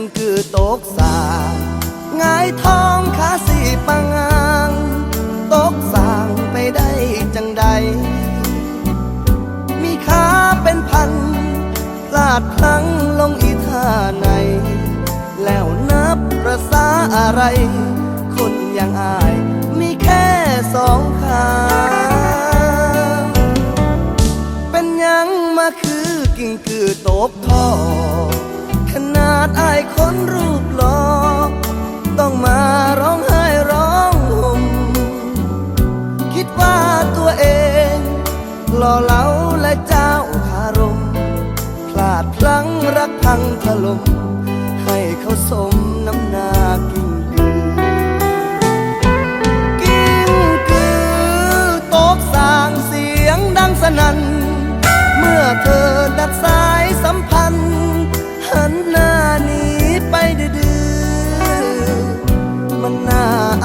กิ่งคือตกสางหงายท้องขาสีปังางตกสางไปได้จังใด มีขาเป็นพันพลาดพลั้งลงอีท่าไหน แล้วนับประษาอะไร คนอย่างอายมีแค่สองขาเป็นยังมาคือกิ่งคือตบทอขนาดอายคนรูปหล่อต้องมาร้องไห้ร้องห่มคิดว่าตัวเองหล่อเหลาและเจ้าคารมพลาดพลั้งรักพังถล่มให้เขาสม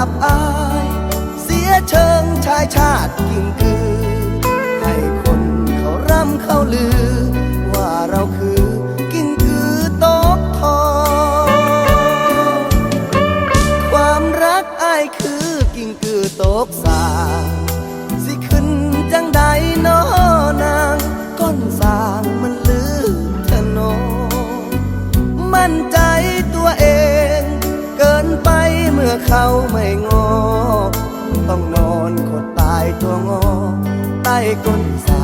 บอาย เสียเชิงชายชาติกิ่งคือ ให้คนเขาร่ำเขาลือ ว่าเราคือกิ่งคือตกทองความรักอายคือกิ่งคือตกสา อเขาไม่งอ ต้องนอนขดตายตัวงอ ใต้ก้นส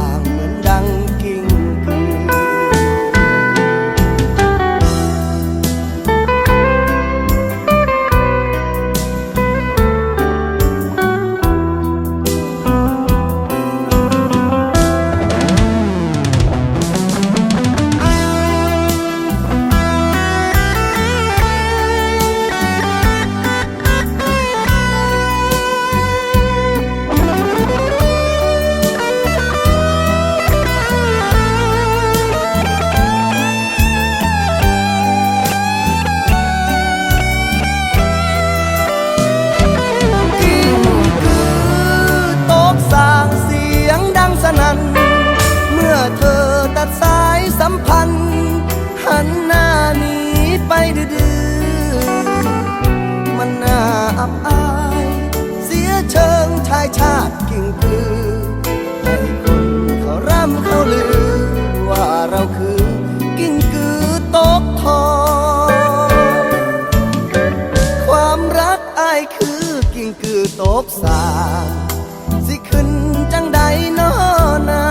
ตัดสายสัมพันธ์ หันหน้าหนีไปดื้อมันน่าอับอาย เสียเชิงชายชาติกิ่งคือให้คนเขาร่ำเขาลือ ว่าเราคือกิ่งกือตกทอง ความรักอายคือกิ่งคือตกสาสิขึ้นจังใดน้อนา